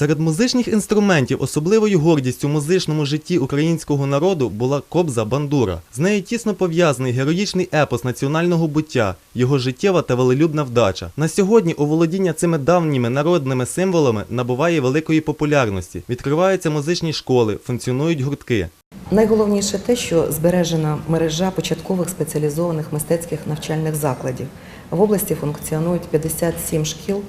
Серед музичних інструментів особливою гордістю в музичному житті українського народу була кобза бандура. З нею тісно пов'язаний героїчний епос національного буття, його життєва та велелюбна вдача. На сьогодні оволодіння цими давніми народними символами набуває великої популярності. Відкриваються музичні школи, функціонують гуртки. Найголовніше те, що збережена мережа початкових спеціалізованих мистецьких навчальних закладів. В області функціонують 57 шкіл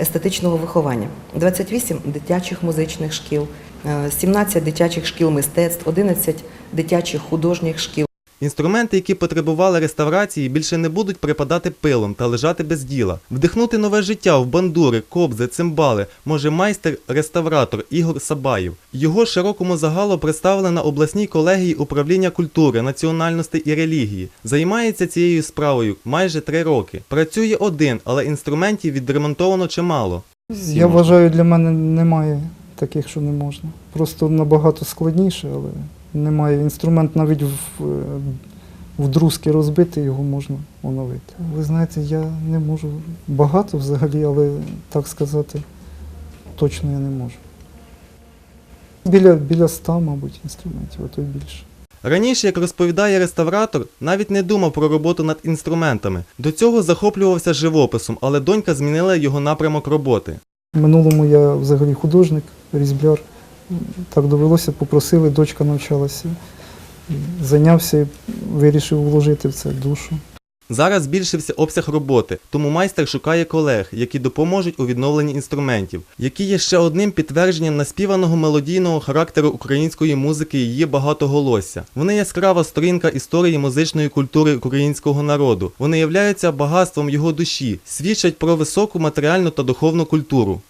естетичного виховання, 28 дитячих музичних шкіл, е, 17 дитячих шкіл мистецтв, 11 дитячих художніх шкіл. Інструменти, які потребували реставрації, більше не будуть припадати пилом та лежати без діла. Вдихнути нове життя в бандури, кобзи, цимбали може майстер-реставратор Ігор Сабаєв. Його широкому загалу представили на обласній колегії управління культури, національностей і релігії. Займається цією справою майже три роки. Працює один, але інструментів відремонтовано чимало. Я вважаю, для мене немає таких, що не можна. Просто набагато складніше, але немає. Інструмент навіть в, е, в друзки розбити, його можна оновити. Ви знаєте, я не можу багато взагалі, але так сказати точно я не можу. Біля, біля ста, мабуть, інструментів, а то й більше. Раніше, як розповідає реставратор, навіть не думав про роботу над інструментами. До цього захоплювався живописом, але донька змінила його напрямок роботи. В минулому я взагалі художник, різбляр. Так довелося, попросили, дочка навчалася. Зайнявся і вирішив вложити в це душу. Зараз збільшився обсяг роботи, тому майстер шукає колег, які допоможуть у відновленні інструментів, які є ще одним підтвердженням наспіваного мелодійного характеру української музики і її багатоголосся. Вони яскрава сторінка історії музичної культури українського народу. Вони являються багатством його душі, свідчать про високу матеріальну та духовну культуру.